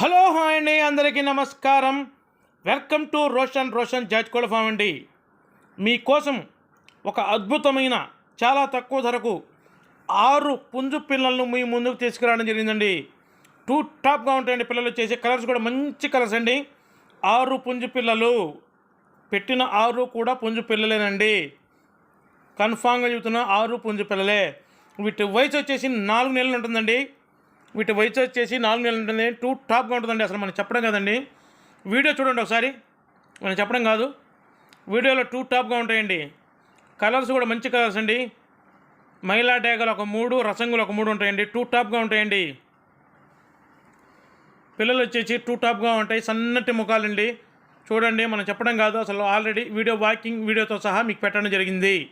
Hello hi అండి. అందరికీ నమస్కారం. Welcome to Roshan Roshan Jajkoda farm అండి. మీకోసం ఒక అద్భుతమైన చాలా తక్కువ ధరకు ఆరు పుంజు పిల్లలను మీ ముందుకు తీసుకురావడం జరిగిందండి. టూ టాప్గా ఉంటాయండి పిల్లలు. వచ్చేసి కలర్స్ కూడా మంచి కలర్స్ అండి. ఆరు పుంజు పిల్లలు. పెట్టిన ఆరు కూడా పుంజు పిల్లలేనండి. కన్ఫామ్గా చెబుతున్న ఆరు పుంజు పిల్లలే. వీటి వయసు వచ్చేసి నాలుగు నెలలు ఉంటుందండి. వీటి వయసు వచ్చేసి నాలుగు నెలలు ఉంటుంది. టూ టాప్గా ఉంటుందండి అసలు మనం చెప్పడం కదండి. వీడియో చూడండి ఒకసారి. మనం చెప్పడం కాదు. వీడియోలో టూ టాప్గా ఉంటాయండి. కలర్స్ కూడా మంచి కలర్స్ అండి. మహిళా డేగలు ఒక మూడు రసంగులు ఒక మూడు ఉంటాయండి. టూ టాప్గా ఉంటాయండి. పిల్లలు వచ్చేసి టూ టాప్గా ఉంటాయి. సన్నటి ముఖాలండి. చూడండి మనం చెప్పడం కాదు. అసలు ఆల్రెడీ వీడియో వాకింగ్ వీడియోతో సహా మీకు పెట్టడం జరిగింది.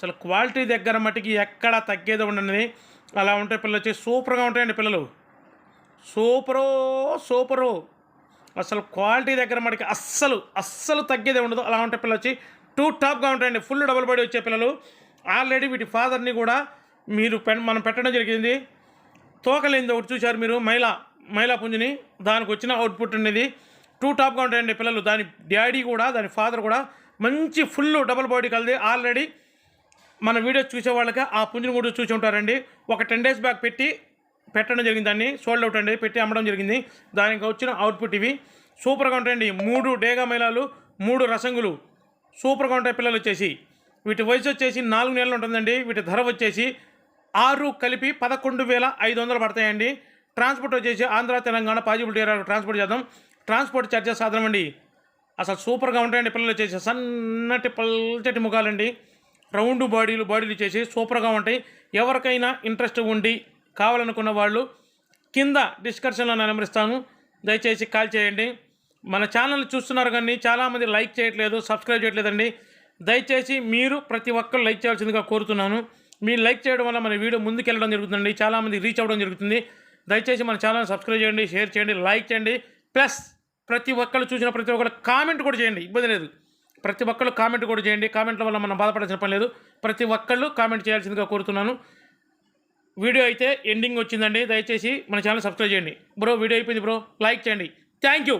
అసలు క్వాలిటీ దగ్గర మటుకి ఎక్కడ తగ్గేది ఉండనిది. అలా ఉంటే పిల్లలు వచ్చి సూపర్గా ఉంటాయండి పిల్లలు. Super super. అసలు క్వాలిటీ దగ్గర మటుకి అస్సలు అస్సలు తగ్గేదే ఉండదు. అలా ఉంటే పిల్లలు వచ్చి టూ టాప్గా ఉంటాయండి. ఫుల్ డబల్ బాడీ వచ్చే పిల్లలు. ఆల్రెడీ వీటి ఫాదర్ని కూడా మీరు పెన్ మనం పెట్టడం జరిగింది. తోకలేంది ఒకటి చూశారు మీరు? మైలా మహిళా పుంజుని. దానికి వచ్చిన అవుట్పుట్ అనేది టూ టాప్గా ఉంటాయండి పిల్లలు. దాని డాడీ కూడా దాని ఫాదర్ కూడా మంచి ఫుల్ డబల్ బాడీ కలిది. ఆల్రెడీ మన వీడియోస్ చూసే వాళ్ళకి ఆ పుంజుని కూడా చూసి ఉంటారండి. ఒక టెన్ డేస్ బ్యాక్ పెట్టి పెట్టడం జరిగింది దాన్ని. సోల్డ్ అవుట్ అండి. పెట్టి అమ్మడం జరిగింది. దానికి వచ్చిన అవుట్పుట్ ఇవి. సూపర్గా ఉంటాయండి. మూడు డేగా మైలాలు మూడు రసంగులు. సూపర్గా ఉంటాయి పిల్లలు వచ్చేసి. వీటి వయసు వచ్చేసి నాలుగు నెలలు ఉంటుందండి. వీటి ధర వచ్చేసి ఆరు కలిపి పదకొండు వేల ఐదు వందలు పడతాయండి. ట్రాన్స్పోర్ట్ వచ్చేసి Andhra Telangana possibility area transport చేద్దాం. ట్రాన్స్పోర్ట్ ఛార్జెస్ సాధారణండి అసలు సూపర్గా ఉంటాయండి పిల్లలు వచ్చేసి. సన్నటి పల్చటి ముఖాలండి. రౌండ్ బాడీలు బాడీలు చేసి సూపర్గా ఉంటాయి. ఎవరికైనా ఇంట్రెస్ట్ ఉండి కావాలనుకున్న వాళ్ళు కింద డిస్క్రిప్షన్లో నేను దయచేసి కాల్ చేయండి. మన ఛానల్ చూస్తున్నారు కానీ చాలామంది లైక్ చేయట్లేదు సబ్స్క్రైబ్ చేయట్లేదండి. దయచేసి మీరు ప్రతి ఒక్కరు లైక్ చేయాల్సిందిగా కోరుతున్నాను. మీరు లైక్ చేయడం వల్ల మన వీడియో ముందుకెళ్ళడం జరుగుతుందండి. చాలామంది రీచ్ అవ్వడం జరుగుతుంది. దయచేసి మన ఛానల్ సబ్స్క్రైబ్ చేయండి షేర్ చేయండి లైక్ చేయండి. ప్లస్ ప్రతి ఒక్కరు చూసిన ప్రతి ఒక్కరు కామెంట్ కూడా చేయండి. ఇబ్బంది లేదు. ప్రతి ఒక్కళ్ళు కామెంట్ కూడా చేయండి. కామెంట్ల వల్ల మనం బాధపడాల్సిన పని లేదు. ప్రతి ఒక్కళ్ళు కామెంట్ చేయాల్సిందిగా కోరుతున్నాను. వీడియో అయితే ఎండింగ్ వచ్చిందండి. దయచేసి మన ఛానల్ సబ్స్క్రైబ్ చేయండి. బ్రో వీడియో అయిపోయింది బ్రో. లైక్ చేయండి. Thank you.